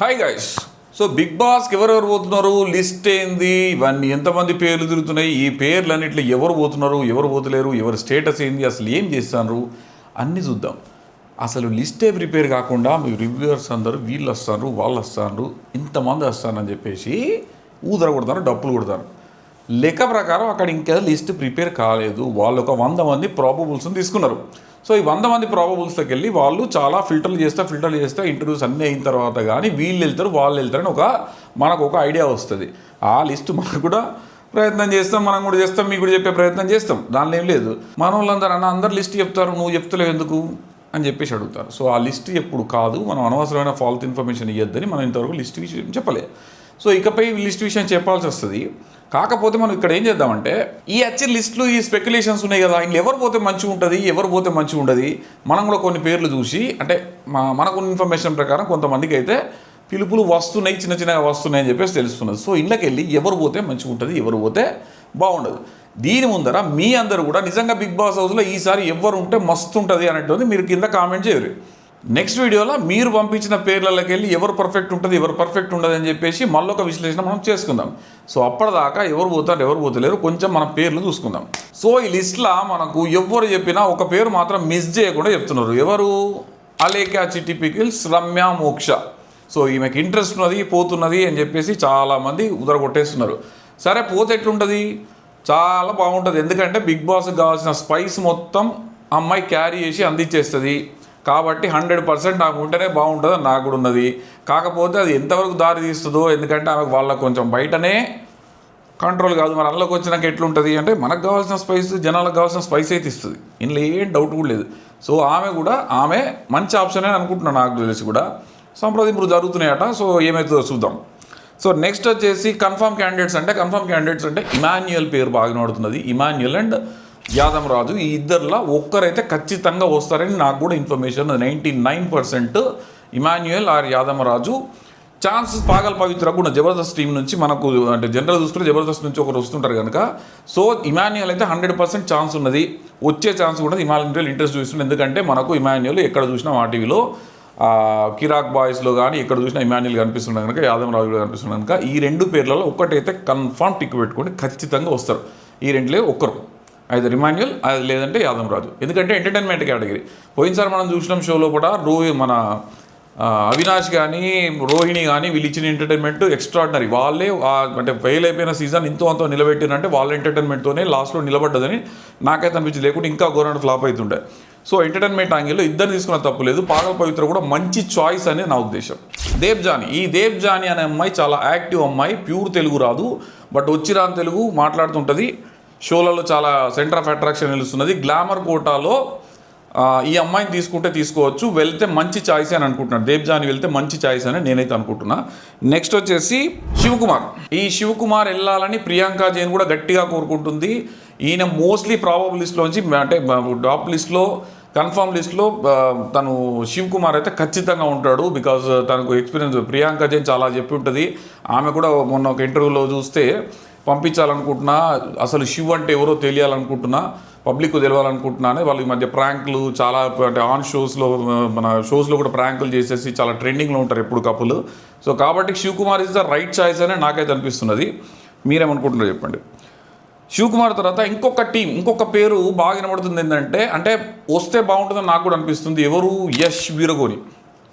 Hi guys so big బాస్కి ఎవరెవరు పోతున్నారు? లిస్ట్ ఏంది? ఇవన్నీ ఎంతమంది పేర్లు తిరుగుతున్నాయి? ఈ పేర్లన్నిట్లో ఎవరు పోతున్నారు? ఎవరు పోతలేరు? ఎవరు స్టేటస్ ఏంది? అసలు ఏం చేస్తున్నారు? అన్నీ చూద్దాం. అసలు లిస్టే ప్రిపేర్ కాకుండా మీ రివ్యూవర్స్ అందరూ వీళ్ళు వస్తారు వాళ్ళు వస్తారు ఇంతమంది వస్తారని చెప్పేసి ఊదర కొడతారు డప్పులు కొడతారు. లెక్క ప్రకారం అక్కడ ఇంకా లిస్ట్ ప్రిపేర్ కాలేదు. వాళ్ళు ఒక వంద మంది ప్రాబబుల్స్ని తీసుకున్నారు. సో ఈ వంద మంది ప్రాబబుల్స్లోకి వెళ్ళి వాళ్ళు చాలా ఫిల్టర్లు చేస్తే ఫిల్టర్లు చేస్తే ఇంటర్వ్యూస్ అన్నీ అయిన తర్వాత కానీ వీళ్ళు వెళ్తారు వాళ్ళు వెళ్తారని ఒక మనకు ఒక ఐడియా వస్తుంది. ఆ లిస్ట్ మనకు కూడా ప్రయత్నం చేస్తాం మనం కూడా చేస్తాం మీకు కూడా చెప్పే ప్రయత్నం చేస్తాం. దానిలో ఏం లేదు. మన వాళ్ళందరూ అన్న అందరు లిస్ట్ చెప్తారు నువ్వు చెప్తలేవు ఎందుకు? అని చెప్పేసి అడుగుతారు. సో ఆ లిస్ట్ ఎప్పుడు కాదు మనం అనవసరమైన ఫాల్త్ ఇన్ఫర్మేషన్ ఇవ్వద్దని మనం ఇంతవరకు లిస్ట్ విషయం సో ఇకపై లిస్ట్ విషయం చెప్పాల్సి వస్తుంది. కాకపోతే మనం ఇక్కడ ఏం చేద్దామంటే ఈ వచ్చే లిస్టులు ఈ స్పెక్యులేషన్స్ ఉన్నాయి కదా ఇంట్లో ఎవరు పోతే మంచిగా ఉంటుంది ఎవరు పోతే మంచిగా ఉండదు మనం కూడా కొన్ని పేర్లు చూసి అంటే మా మనకున్న ఇన్ఫర్మేషన్ ప్రకారం కొంతమందికి అయితే పిలుపులు వస్తున్నాయి చిన్న చిన్నగా వస్తున్నాయి అని చెప్పేసి తెలుస్తున్నది. సో ఇళ్ళకి వెళ్ళి ఎవరు పోతే మంచిగా ఉంటుంది ఎవరు పోతే బాగుండదు. దీని ముందర మీ అందరూ కూడా నిజంగా బిగ్ బాస్ హౌస్లో ఈసారి ఎవరు ఉంటే మస్తు ఉంటుంది అనేటువంటి మీరు కింద కామెంట్ చేయరు. నెక్స్ట్ వీడియోలో మీరు పంపించిన పేర్లకి వెళ్ళి ఎవరు పర్ఫెక్ట్ ఉంటుంది ఎవరు పర్ఫెక్ట్ ఉండదు అని చెప్పేసి మళ్ళీ ఒక విశ్లేషణ మనం చేసుకుందాం. సో అప్పటిదాకా ఎవరు పోతారు ఎవరు పోతలేరు కొంచెం మన పేర్లు చూసుకుందాం. సో ఈ లిస్ట్లో మనకు ఎవరు చెప్పినా ఒక పేరు మాత్రం మిస్ చేయకుండా చెప్తున్నారు. ఎవరు? అలేఖ్యా చిటిపికిల్స్ రమ్య మోక్ష. సో ఈమెకి ఇంట్రెస్ట్ ఉన్నది పోతున్నది అని చెప్పేసి చాలామంది ఉదర కొట్టేస్తున్నారు సరే పోతే ఎట్లుంటుంది? చాలా బాగుంటుంది. ఎందుకంటే బిగ్ బాస్కి కావాల్సిన స్పైస్ మొత్తం అమ్మాయి క్యారీ చేసి అందించేస్తుంది కాబట్టి హండ్రెడ్ పర్సెంట్ నాకు ఉంటేనే బాగుంటుంది అని నాకు కూడా ఉన్నది. కాకపోతే అది ఎంతవరకు దారి తీస్తుందో ఎందుకంటే ఆమెకు వాళ్ళకు కొంచెం బయటనే కంట్రోల్ కాదు. మరి అందులోకి వచ్చినాక ఎట్లుంటుంది అంటే మనకు కావాల్సిన స్పైస్ జనాలకు కావాల్సిన స్పైస్ అయితే ఇస్తుంది ఇందులో ఏం డౌట్ కూడా లేదు. సో ఆమె కూడా ఆమె మంచి ఆప్షన్ అని అనుకుంటున్నాను నాకు తెలిసి కూడా. సంప్రదింపులు జరుగుతున్నాయట. సో ఏమవుతుందో చూద్దాం. సో నెక్స్ట్ వచ్చేసి కన్ఫర్మ్ క్యాండిడేట్స్ అంటే కన్ఫర్మ్ క్యాండిడేట్స్ అంటే ఇమాన్యుయల్ పేరు బాగా నడుతున్నది. ఇమాన్యుయల్ అండ్ యాదవ్ రాజు ఈ ఇద్దరిలో ఒక్కరైతే ఖచ్చితంగా వస్తారని నాకు కూడా information ninety nine percent Emmanuel or Yadav Raju. Chances Pagal Pavithra కూడా జబర్దస్త్ టీం నుంచి మనకు అంటే జనరల్ చూసుకుంటే జబర్దస్త్ నుంచి ఒకరు వస్తుంటారు కనుక. సో ఇమాన్యుయల్ అయితే హండ్రెడ్ పర్సెంట్ ఛాన్స్ ఉన్నది. వచ్చే ఛాన్స్ కూడా ఇమాన్యుయల్ ఇంట్రెస్ట్ చూస్తుంది ఎందుకంటే మనకు ఇమాన్యుయల్ ఎక్కడ చూసినా మా టీవీలో కిరాక్ బాయ్స్లో కానీ ఎక్కడ చూసినా ఇమాన్యుయల్ కనిపిస్తున్నాడు కనుక యాదవ్ రాజు కూడా కనిపిస్తున్నాడు కనుక. ఈ రెండు పేర్లలో ఒక్కటైతే కన్ఫామ్ టిక్ పెట్టుకొని ఖచ్చితంగా వస్తారు. ఈ రెండులే ఒక్కరు. అయితే రిమాన్యుల్ అది లేదంటే యాదం రాజు ఎందుకంటే ఎంటర్టైన్మెంట్ కేటగిరీ. పోయినసారి మనం చూసినాం షోలో కూడా రో మన అవినాష్ కానీ రోహిణి కానీ వీళ్ళు ఇచ్చిన ఎంటర్టైన్మెంట్ ఎక్స్ట్రాడినరీ. వాళ్ళే అంటే ఫెయిల్ అయిపోయిన సీజన్ ఇంతో అంతో నిలబెట్టినంటే వాళ్ళ ఎంటర్టైన్మెంట్తోనే లాస్ట్లో నిలబడ్డదని నాకైతే అనిపించింది. లేకుంటే ఇంకా ఘోరంగా ఫ్లాప్ అవుతుండే సో ఎంటర్టైన్మెంట్ యాంగిల్లో ఇద్దరు తీసుకున్న తప్పు లేదు. పాగల్ పవిత్ర కూడా మంచి చాయిస్ అని నా ఉద్దేశం. దేవ్ జాని. ఈ దేవ్ జాని అనే అమ్మాయి చాలా యాక్టివ్ అమ్మాయి ప్యూర్ తెలుగు రాదు. బట్ వచ్చిరాని తెలుగు మాట్లాడుతుంటుంది. షోలలో చాలా సెంటర్ ఆఫ్ అట్రాక్షన్ నిలుస్తున్నది. గ్లామర్ కోటాలో ఈ అమ్మాయిని తీసుకుంటే తీసుకోవచ్చు. వెళ్తే మంచి ఛాయిస్ అని అనుకుంటున్నాను దేవ్జాని వెళ్తే మంచి ఛాయిస్ అని నేనైతే అనుకుంటున్నా. నెక్స్ట్ వచ్చేసి శివకుమార్. ఈ శివకుమార్ వెళ్ళాలని ప్రియాంక జైన్ కూడా గట్టిగా కోరుకుంటుంది. ఈయన మోస్ట్లీ ప్రాబబుల్ లిస్ట్లోంచి అంటే టాప్ లిస్ట్లో కన్ఫర్మ్ లిస్ట్లో తను శివ్ కుమార్ అయితే ఖచ్చితంగా ఉంటాడు. బికాజ్ తనకు ఎక్స్పీరియన్స్ ప్రియాంక జైన్ చాలా చెప్పి ఉంటుంది. ఆమె కూడా మొన్న ఒక ఇంటర్వ్యూలో చూస్తే పంపించాలనుకుంటున్నా అసలు శివ్ అంటే ఎవరో తెలియాలనుకుంటున్నా పబ్లిక్ తెలియాలనుకుంటున్నానే వాళ్ళు ఈ మధ్య ప్రాంకులు చాలా అంటే ఆన్ షోస్లో మన షోస్లో కూడా ప్రాంకులు చేసేసి చాలా ట్రెండింగ్లో ఉంటారు ఎప్పుడు కపులు. సో కాబట్టి Shiv Kumar is the right choice అనే నాకైతే అనిపిస్తున్నది. మీరేమనుకుంటున్నారో చెప్పండి. శివకుమార్ తర్వాత ఇంకొక టీం ఇంకొక పేరు బాగా వినబడుతుంది ఏంటంటే అంటే వస్తే బాగుంటుందని నాకు కూడా అనిపిస్తుంది ఎవరు? యష్ వీరగోని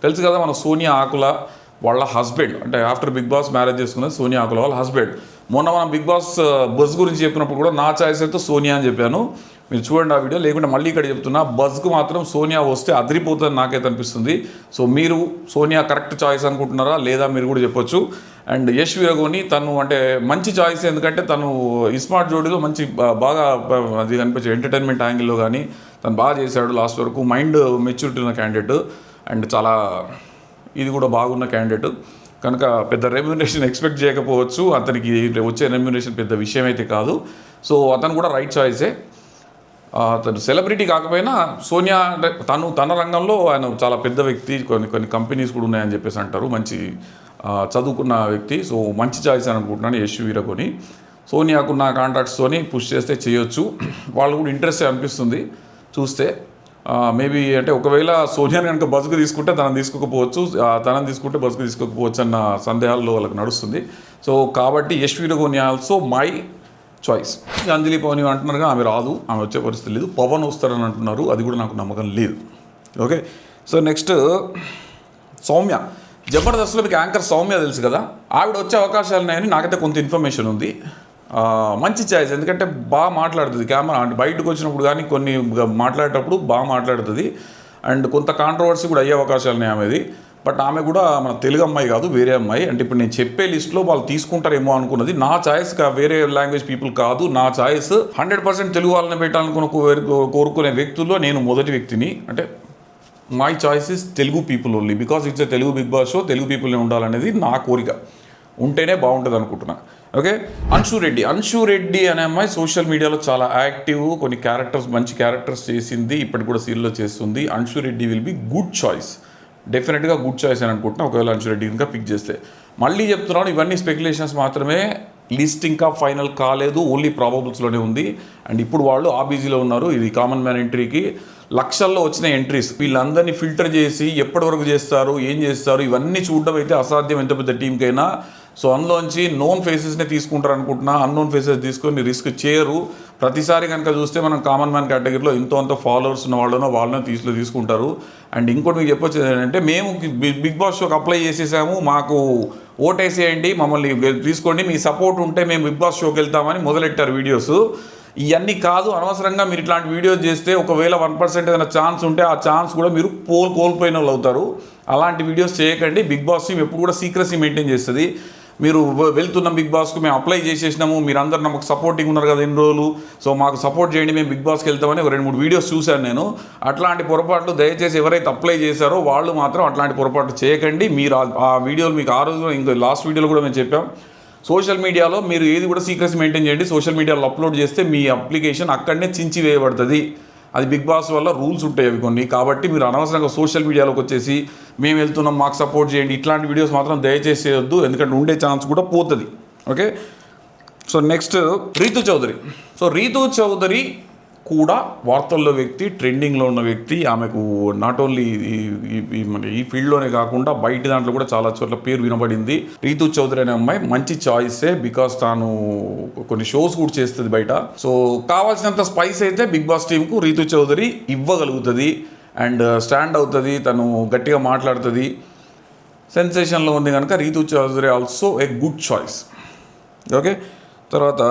తెలుసు కదా మన సోనియా ఆకుల వాళ్ళ హస్బెండ్ అంటే ఆఫ్టర్ బిగ్ బాస్ మ్యారేజ్ చేసుకున్న సోనియా ఆకుల వాళ్ళ హస్బెండ్. మొన్న మనం బిగ్ బాస్ బస్ గురించి చెప్పినప్పుడు కూడా నా ఛాయిస్ అయితే సోనియా అని చెప్పాను. మీరు చూడండి ఆ వీడియో లేకుంటే మళ్ళీ ఇక్కడ చెప్తున్నా బస్కు మాత్రం సోనియా వస్తే అదిరిపోతుంది నాకైతే అనిపిస్తుంది. సో మీరు సోనియా కరెక్ట్ చాయిస్ అనుకుంటున్నారా లేదా మీరు కూడా చెప్పొచ్చు. అండ్ యష్ వీరగోని తను అంటే మంచి చాయిస్ ఎందుకంటే తను ఇస్మార్ట్ జోడీలో మంచి బాగా అది కనిపించే ఎంటర్టైన్మెంట్ యాంగిల్లో కానీ తను బాగా చేశాడు లాస్ట్ వరకు. మైండ్ మెచ్యూరిటీ ఉన్న క్యాండిడేట్ అండ్ చాలా ఇది కూడా బాగున్న క్యాండిడేట్ కనుక పెద్ద రెమ్యునరేషన్ ఎక్స్పెక్ట్ చేయకపోవచ్చు. అతనికి వచ్చే రెమ్యునరేషన్ పెద్ద విషయం అయితే కాదు. సో అతను కూడా రైట్ చాయిసే ఆ, తను సెలబ్రిటీ కాకపోయినా సోనియా అంటే తను తన రంగంలో ఆయన చాలా పెద్ద వ్యక్తి. కొన్ని కొన్ని కంపెనీస్ కూడా ఉన్నాయని చెప్పేసి అంటారు. మంచి చదువుకున్న వ్యక్తి. సో మంచి చాయిస్ అని అనుకుంటున్నాను యశ్ వీరకొని. సోనియాకున్న కాంటాక్ట్స్తోని పుష్ చేస్తే చేయొచ్చు. వాళ్ళు కూడా ఇంట్రెస్ట్ అనిపిస్తుంది. చూస్తే మేబీ అంటే ఒకవేళ సోనియాని కనుక బస్సుకు తీసుకుంటే తనని తీసుకోకపోవచ్చు తనని తీసుకుంటే బస్సుకు తీసుకోకపోవచ్చు అన్న సందేహాల్లో వాళ్ళకి నడుస్తుంది. సో కాబట్టి Yashvi రఘుని also my choice Anjali Pavan అంటున్నారు ఆమె రాదు ఆమె వచ్చే పరిస్థితి లేదు. పవన్ వస్తారని అంటున్నారు అది కూడా నాకు నమ్మకం లేదు. Okay so next Soumya. జబర్దస్త్లో మీకు యాంకర్ సౌమ్య తెలుసు కదా? ఆవిడ వచ్చే అవకాశాలు ఉన్నాయని నాకైతే కొంత ఇన్ఫర్మేషన్ ఉంది. మంచి ఛాయిస్ ఎందుకంటే బాగా మాట్లాడుతుంది కెమెరా అంటే బయటకు వచ్చినప్పుడు కానీ కొన్ని మాట్లాడేటప్పుడు బాగా మాట్లాడుతుంది. అండ్ కొంత కాంట్రవర్సీ కూడా అయ్యే అవకాశాలు ఉన్నాయి ఆమెది. బట్ ఆమె కూడా మన తెలుగు అమ్మాయి కాదు వేరే అమ్మాయి. అంటే ఇప్పుడు నేను చెప్పే లిస్ట్లో వాళ్ళు తీసుకుంటారేమో అనుకున్నది. నా ఛాయిస్ వేరే లాంగ్వేజ్ పీపుల్ కాదు. నా ఛాయిస్ హండ్రెడ్ పర్సెంట్ తెలుగు వాళ్ళని పెట్టాలనుకున్న కోరుకునే వ్యక్తుల్లో నేను మొదటి వ్యక్తిని. అంటే my choice is Telugu people only because it's a Telugu big boss show Telugu పీపుల్నే ఉండాలనేది నా కోరిక. ఉంటేనే బాగుంటుంది అనుకుంటున్నాను ఓకే? అన్షు రెడ్డి. అన్షు రెడ్డి అనే అమ్మాయి సోషల్ మీడియాలో చాలా యాక్టివ్ కొన్ని క్యారెక్టర్స్ మంచి క్యారెక్టర్స్ చేసింది ఇప్పటికి కూడా సీరియల్లో చేస్తుంది. Anshu Reddy will be good choice డెఫినెట్గా గుడ్ చాయిస్ అని అనుకుంటున్నా. ఒకవేళ అన్షు రెడ్డి ఇంకా పిక్ చేస్తే. మళ్ళీ చెప్తున్నాను ఇవన్నీ స్పెక్యులేషన్స్ మాత్రమే. లిస్ట్ ఇంకా ఫైనల్ కాలేదు ఓన్లీ ప్రాబబుల్స్లోనే ఉంది. అండ్ ఇప్పుడు వాళ్ళు ఆ ఉన్నారు. ఇది కామన్ మ్యాన్ ఎంట్రీకి లక్షల్లో వచ్చిన ఎంట్రీస్ వీళ్ళందరినీ ఫిల్టర్ చేసి ఎప్పటి వరకు చేస్తారు ఏం చేస్తారు ఇవన్నీ చూడడం అయితే అసాధ్యం. ఎంత పెద్ద టీంకైనా సో అందులోంచి నోన్ ఫేసెస్నే తీసుకుంటారు అనుకుంటున్నా అన్నోన్ ఫేసెస్ తీసుకొని రిస్క్ చేయరు. ప్రతిసారి కనుక చూస్తే మనం కామన్ మ్యాన్ కేటగిరీలో ఇంతో అంత ఫాలోవర్స్ ఉన్న వాళ్ళనో వాళ్ళనో తీసులో తీసుకుంటారు. అండ్ ఇంకోటి మీకు చెప్పొచ్చు ఏంటంటే మేము బిగ్ బిగ్ బాస్ షోకి అప్లై చేసేసాము మాకు ఓటేసేయండి మమ్మల్ని తీసుకోండి మీ సపోర్ట్ ఉంటే మేము బిగ్ బాస్ షోకి వెళ్తామని మొదలెట్టారు వీడియోస్ ఇవన్నీ కాదు అనవసరంగా మీరు ఇట్లాంటి వీడియోస్ చేస్తే ఒకవేళ వన్ పర్సెంట్ ఏదైనా ఛాన్స్ ఉంటే ఆ ఛాన్స్ కూడా మీరు పోల్ కోల్పోయిన వాళ్ళు అవుతారు. అలాంటి వీడియోస్ చేయకండి బిగ్ బాస్ టీమ్ ఎప్పుడు కూడా సీక్రసీ మెయింటైన్ చేస్తుంది. మీరు వెళ్తున్న బిగ్ బాస్కు మేము అప్లై చేసేసినాము మీరు అందరు నాకు సపోర్టింగ్ ఉన్నారు కదా ఎన్ని రోజులు. సో మాకు సపోర్ట్ చేయండి మేము బిగ్ బాస్కి వెళ్తామని ఒక రెండు మూడు వీడియోస్ చూశాను నేను. అట్లాంటి పొరపాట్లు దయచేసి ఎవరైతే అప్లై చేశారో వాళ్ళు మాత్రం అట్లాంటి పొరపాట్లు చేయకండి. మీరు ఆ- ఆ వీడియోలు మీకు ఆ రోజు ఇంకా లాస్ట్ వీడియోలో కూడా మేము చెప్పాం. సోషల్ మీడియాలో మీరు ఏది కూడా సీక్రెసీ మెయింటైన్ చేయండి. సోషల్ మీడియాలో అప్లోడ్ చేస్తే మీ అప్లికేషన్ అక్కడనే చించి వేయబడుతుంది. అది బిగ్ బాస్ వల్ల రూల్స్ ఉంటాయి అవి కొన్ని. కాబట్టి మీరు అనవసరంగా సోషల్ మీడియాలోకి వచ్చేసి మేము వెళ్తున్నాం మాకు సపోర్ట్ చేయండి ఇట్లాంటి వీడియోస్ మాత్రం దయచేసి చేయొద్దు ఎందుకంటే ఉండే ఛాన్స్ కూడా పోతుంది. Okay? So next Ritu Chowdary. So Ritu Chowdary కూడా వార్తల్లో వ్యక్తి ట్రెండింగ్లో ఉన్న వ్యక్తి ఆమెకు నాట్ ఓన్లీ ఈ ఫీల్డ్లోనే కాకుండా బయట దాంట్లో కూడా చాలా చోట్ల పేరు వినబడింది. రీతు చౌదరి అనే అమ్మాయి మంచి చాయిసే బికాస్ తాను కొన్ని షోస్ కూడా చేస్తుంది బయట. సో కావాల్సినంత స్పైస్ అయితే బిగ్ బాస్ టీంకు రీతు చౌదరి ఇవ్వగలుగుతుంది. అండ్ uh, స్టాండ్ అవుతుంది తను గట్టిగా మాట్లాడుతుంది. సెన్సేషన్లో ఉంది కనుక Ritu Chowdary also a good choice okay? తర్వాత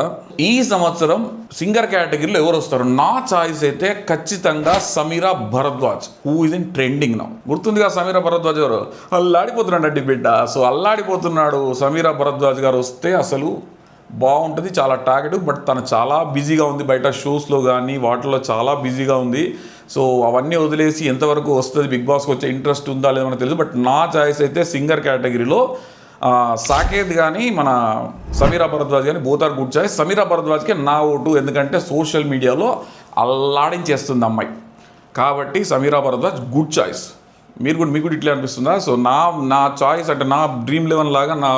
ఈ సంవత్సరం సింగర్ కేటగిరీలో ఎవరు వస్తారు? నా చాయిస్ అయితే ఖచ్చితంగా Sameera Bharadwaj who is in trending నా గుర్తుందిగా సమీరా భరద్వాజ్ గారు? అల్లాడిపోతున్నాడండి బిడ్డ. సో అల్లాడిపోతున్నాడు సమీరా భరద్వాజ్ గారు వస్తే అసలు బాగుంటుంది చాలా టార్గెట్ బట్ తను చాలా బిజీగా ఉంది. బయట షోస్లో కానీ వాటిలో చాలా బిజీగా ఉంది. సో అవన్నీ వదిలేసి ఎంతవరకు వస్తుంది బిగ్ బాస్కి వచ్చే ఇంట్రెస్ట్ ఉందా లేదో మనకు తెలియదు. బట్ నా చాయిస్ అయితే సింగర్ కేటగిరీలో సాకేత్ కానీ మన సమీరా భరద్వాజ్ కానీ భూతార్ గుడ్ చాయిస్ సమీరా భరద్వాజ్కి నా ఓటు ఎందుకంటే సోషల్ మీడియాలో అల్లాడించేస్తుంది అమ్మాయి. కాబట్టి సమీరా భరద్వాజ్ గుడ్ చాయిస్ మీరు కూడా మీకు కూడా ఇట్లే అనిపిస్తుందా? సో నా నా చాయిస్ అంటే నా డ్రీమ్ లెవెన్ లాగా నా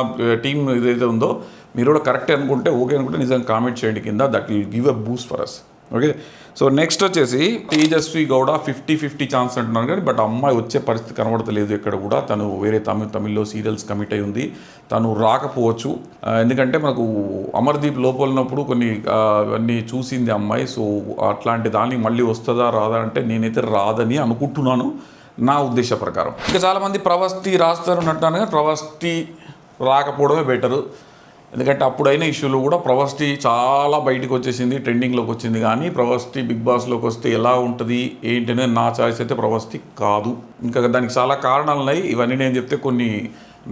టీం ఏదైతే ఉందో మీరు కూడా కరెక్ట్ అనుకుంటే ఓకే అనుకుంటే నిజంగా కామెంట్ చేయండి కింద. That will give a boost for us okay? So next వచ్చేసి Tejaswi Gowda fifty fifty chance అంటున్నాను కానీ బట్ అమ్మాయి వచ్చే పరిస్థితి కనబడతలేదు ఇక్కడ కూడా. తను వేరే తమిళ తమిళ్ళో సీరియల్స్ కమిట్ అయి ఉంది. తను రాకపోవచ్చు. ఎందుకంటే మనకు అమర్దీప్ లోపల ఉన్నప్పుడు కొన్ని అవన్నీ అన్నీ చూసింది అమ్మాయి. సో అట్లాంటి దానికి మళ్ళీ వస్తుందా రాదా అంటే నేనైతే రాదని అనుకుంటున్నాను నా ఉద్దేశ ప్రకారం. ఇంకా చాలామంది ప్రవస్తి రాస్తారు అంటాను కానీ ప్రవస్తి రాకపోవడమే బెటరు. ఎందుకంటే అప్పుడైన ఇష్యూలో కూడా ప్రవస్తి చాలా బయటకు వచ్చేసింది ట్రెండింగ్లోకి వచ్చింది. కానీ ప్రవస్తి బిగ్ బాస్లోకి వస్తే ఎలా ఉంటుంది ఏంటి అనేది నా చాయిస్ అయితే ప్రవస్తి కాదు. ఇంకా దానికి చాలా కారణాలు ఉన్నాయి. ఇవన్నీ నేను చెప్తే కొన్ని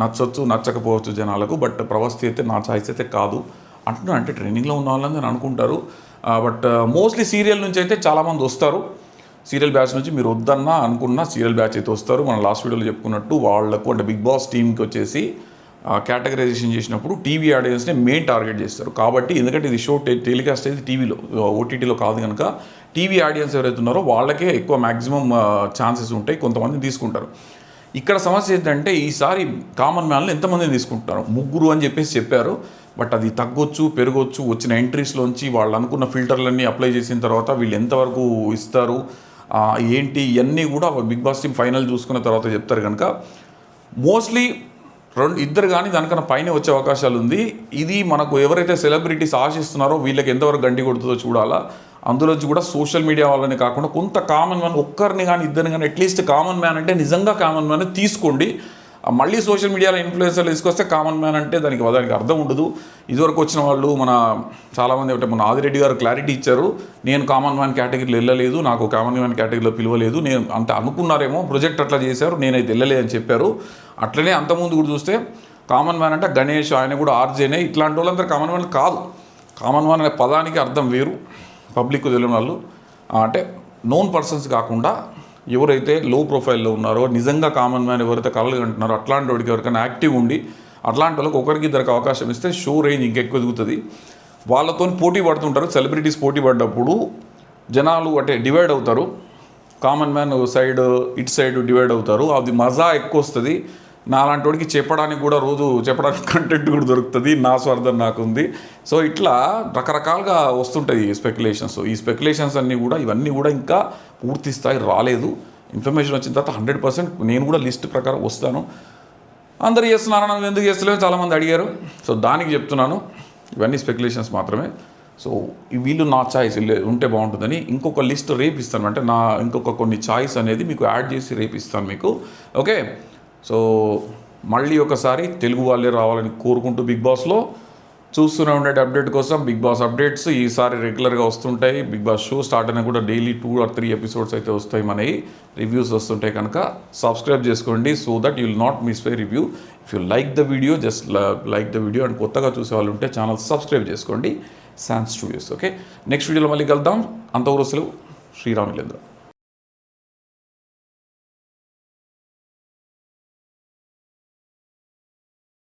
నచ్చొచ్చు నచ్చకపోవచ్చు జనాలకు బట్ ప్రవస్తి అయితే నా చాయిస్ అయితే కాదు. అంటున్నా అంటే ట్రైనింగ్లో ఉన్న వాళ్ళని నేను అనుకుంటారు బట్ మోస్ట్లీ సీరియల్ నుంచి అయితే చాలామంది వస్తారు. సీరియల్ బ్యాచ్ నుంచి మీరు వద్దన్నా అనుకున్న సీరియల్ బ్యాచ్ అయితే వస్తారు. మనం లాస్ట్ వీడియోలో చెప్పుకున్నట్టు వాళ్ళకు అంటే బిగ్ బాస్ టీంకి వచ్చేసి కేటగరైజేషన్ చేసినప్పుడు టీవీ ఆడియన్స్ని మెయిన్ టార్గెట్ చేస్తారు. కాబట్టి ఎందుకంటే ఇది షో టె- టెలికాస్ట్ అయితే టీవీలో ఓటీటీలో కాదు కనుక టీవీ ఆడియన్స్ ఎవరైతే ఉన్నారో వాళ్ళకే ఎక్కువ మ్యాక్సిమం ఛాన్సెస్ ఉంటాయి కొంతమంది తీసుకుంటారు. ఇక్కడ సమస్య ఏంటంటే ఈసారి కామన్ మ్యాన్లు ఎంతమందిని తీసుకుంటున్నారు? ముగ్గురు అని చెప్పేసి చెప్పారు. బట్ అది తగ్గొచ్చు పెరగొచ్చు వచ్చిన ఎంట్రీస్లోంచి వాళ్ళు అనుకున్న ఫిల్టర్లన్నీ అప్లై చేసిన తర్వాత వీళ్ళు ఎంతవరకు ఇస్తారు? ఏంటి? ఇవన్నీ కూడా బిగ్ బాస్ టీం ఫైనల్ చూసుకున్న తర్వాత చెప్తారు కనుక మోస్ట్లీ రెండు ఇద్దరు కానీ దానికన్నా పైన వచ్చే అవకాశాలు ఉంది. ఇది మనకు ఎవరైతే సెలబ్రిటీస్ ఆశిస్తున్నారో వీళ్ళకి ఎంతవరకు గండి కొడుతుందో చూడాలా. అందులో కూడా సోషల్ మీడియా వాళ్ళని కాకుండా కొంత కామన్ మ్యాన్ ఒక్కరిని కానీ ఇద్దరిని కానీ అట్లీస్ట్ కామన్ మ్యాన్ అంటే నిజంగా కామన్ మ్యాన్ తీసుకోండి. మళ్ళీ సోషల్ మీడియాలో ఇన్ఫ్లుయెన్సర్లు తీసుకొస్తే కామన్ మ్యాన్ అంటే దానికి దానికి అర్థం ఉండదు. ఇదివరకు వచ్చిన వాళ్ళు మన చాలామంది అంటే మన ఆదిరెడ్డి గారు క్లారిటీ ఇచ్చారు. నేను కామన్ మ్యాన్ కేటగిరీలో వెళ్ళలేదు నాకు కామన్ మ్యాన్ కేటగిరీలో పిలవలేదు. నేను అంత అనుకున్నారేమో ప్రొజెక్ట్ అట్లా చేశారు నేనైతే వెళ్ళలేదని చెప్పారు. అట్లనే అంతకుముందు కూడా చూస్తే కామన్ మ్యాన్ అంటే గణేష్ ఆయన కూడా ఆర్జేనే ఇట్లాంటి వాళ్ళందరూ కామన్ మ్యాన్ కాదు. కామన్ మ్యాన్ అనే పదానికి అర్థం వేరు. పబ్లిక్ తెలియని వాళ్ళు. అంటే నోన్ పర్సన్స్ కాకుండా ఎవరైతే లో ప్రొఫైల్లో ఉన్నారో నిజంగా కామన్ మ్యాన్ ఎవరైతే కలలు కంటున్నారో అట్లాంటి వాడికి ఎవరికైనా యాక్టివ్ ఉండి అట్లాంటి వాళ్ళకి ఒకరికి ఇద్దరికి అవకాశం ఇస్తే షో రేంజ్ ఇంకెక్కువ ఎదుగుతుంది. వాళ్ళతో పోటీ పడుతుంటారు సెలబ్రిటీస్ పోటీ పడ్డప్పుడు జనాలు అంటే డివైడ్ అవుతారు. కామన్ మ్యాన్ సైడ్ ఇటు సైడ్ డివైడ్ అవుతారు. అది మజా ఎక్కువ వస్తుంది నాలాంటి వాడికి చెప్పడానికి కూడా రోజు చెప్పడానికి కంటెంట్ కూడా దొరుకుతుంది. నా స్వార్థం నాకు ఉంది సో ఇట్లా రకరకాలుగా వస్తుంటాయి ఈ స్పెక్యులేషన్స్ ఈ స్పెక్యులేషన్స్ అన్నీ కూడా ఇవన్నీ కూడా ఇంకా పూర్తి స్థాయి రాలేదు. ఇన్ఫర్మేషన్ వచ్చిన తర్వాత హండ్రెడ్ పర్సెంట్ నేను కూడా లిస్ట్ ప్రకారం వస్తాను. అందరు చేస్తున్నారని నువ్వు ఎందుకు చేస్తలేవు చాలామంది అడిగారు. సో దానికి చెప్తున్నాను. ఇవన్నీ స్పెక్యులేషన్స్ మాత్రమే. సో ఈ వీళ్ళు నా చాయిస్ ఉంటే బాగుంటుందని ఇంకొక లిస్ట్ రేపు ఇస్తాను అంటే నా ఇంకొక కొన్ని చాయిస్ అనేది మీకు యాడ్ చేసి రేపు ఇస్తాను మీకు. ఓకే సో మళ్ళీ ఒకసారి తెలుగు వాళ్ళే రావాలని కోరుకుంటూ బిగ్ బాస్లో చూస్తూనే ఉండే అప్డేట్ కోసం బిగ్ బాస్ అప్డేట్స్ ఈసారి రెగ్యులర్గా వస్తుంటాయి. బిగ్ బాస్ షో స్టార్ట్ అయినా కూడా daily two or three episodes అయితే వస్తాయి మనవి రివ్యూస్ వస్తుంటాయి కనుక సబ్స్క్రైబ్ చేసుకోండి so that you'll not miss my review. If you like the video just like the video and కొత్తగా చూసే వాళ్ళు ఉంటే ఛానల్ సబ్స్క్రైబ్ చేసుకోండి. శాన్స్ స్టూడియోస్ ఓకే నెక్స్ట్ వీడియోలో మళ్ళీ కలుద్దాం. అంతవరకు సెలవు. శ్రీరాములేంద్ర